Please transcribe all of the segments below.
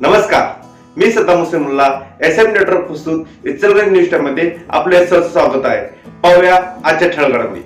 नमस्कार. मी Saddam Hussain S M network प्रस्तुत इचलगंज न्यूजमध्ये आपले स्वागत आहे. पाहूया आजच्या ठळगडामध्ये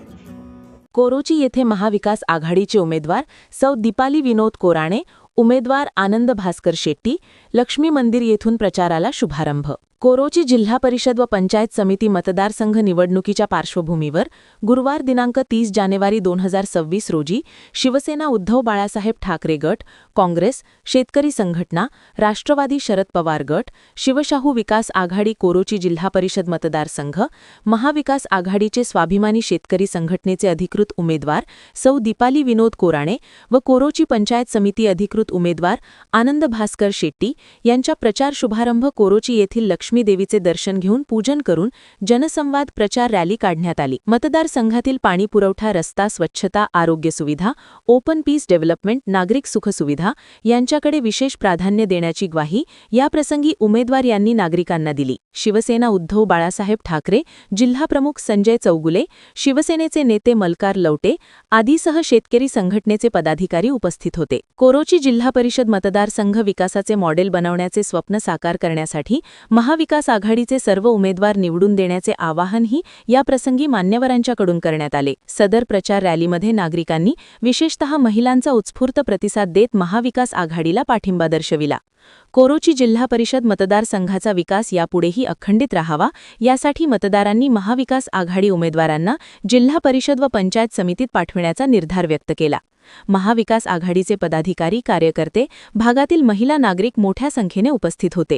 कोरोची येथे महाविकास आघाडीचे उमेदवार सौ दीपाली विनोद कोराणे उमेदवार आनंद भास्कर शेट्टी लक्ष्मी मंदिर येथून प्रचाराला शुभारंभ. कोरोची जिल्हा परिषद व पंचायत समिती मतदारसंघ निवडणुकीच्या पार्श्वभूमीवर गुरुवार दिनांक तीस जानेवारी दोन हजार सव्वीस रोजी शिवसेना उद्धव बाळासाहेब ठाकरे गट काँग्रेस शेतकरी संघटना राष्ट्रवादी शरद पवार गट शिवशाहू विकास आघाडी कोरोची जिल्हा परिषद मतदारसंघ महाविकास आघाडीचे स्वाभिमानी शेतकरी संघटनेचे अधिकृत उमेदवार सौ दीपाली विनोद कोराणे व कोरोची पंचायत समिती अधिकृत उमेदवार आनंद भास्कर शेट्टी यांच्या प्रचार शुभारंभ कोरोची येथील लक्ष देवीचे दर्शन घेऊन पूजन करून जनसंवाद प्रचार रॅली काढण्यात आली. मतदारसंघातील पाणी पुरवठा रस्ता स्वच्छता आरोग्य सुविधा ओपन पीस डेव्हलपमेंट नागरिक सुखसुविधा यांच्याकडे विशेष प्राधान्य देण्याची ग्वाही याप्रसंगी उमेदवार यांनी नागरिकांना दिली. शिवसेना उद्धव बाळासाहेब ठाकरे जिल्हाप्रमुख संजय चौगुले शिवसेनेचे नेते मलकार लवटे आदीसह शेतकरी संघटनेचे पदाधिकारी उपस्थित होते. कोरोची जिल्हा परिषद मतदारसंघ विकासाचे मॉडेल बनवण्याचे स्वप्न साकार करण्यासाठी महा महाविकास आघाडीचे सर्व उमेदवार निवडून देण्याचे आवाहनही याप्रसंगी मान्यवरांच्याकडून करण्यात आले. सदर प्रचार रॅलीमध्ये नागरिकांनी विशेषतः महिलांचा उत्स्फूर्त प्रतिसाद देत महाविकास आघाडीला पाठिंबा दर्शविला. कोरोची जिल्हा परिषद मतदारसंघाचा विकास यापुढेही अखंडित राहावा यासाठी मतदारांनी महाविकास आघाडी उमेदवारांना जिल्हा परिषद व पंचायत समितीत पाठविण्याचा निर्धार व्यक्त केला. महाविकास आघाडीचे पदाधिकारी कार्यकर्ते भागातील महिला नागरिक मोठ्या संख्येने उपस्थित होते.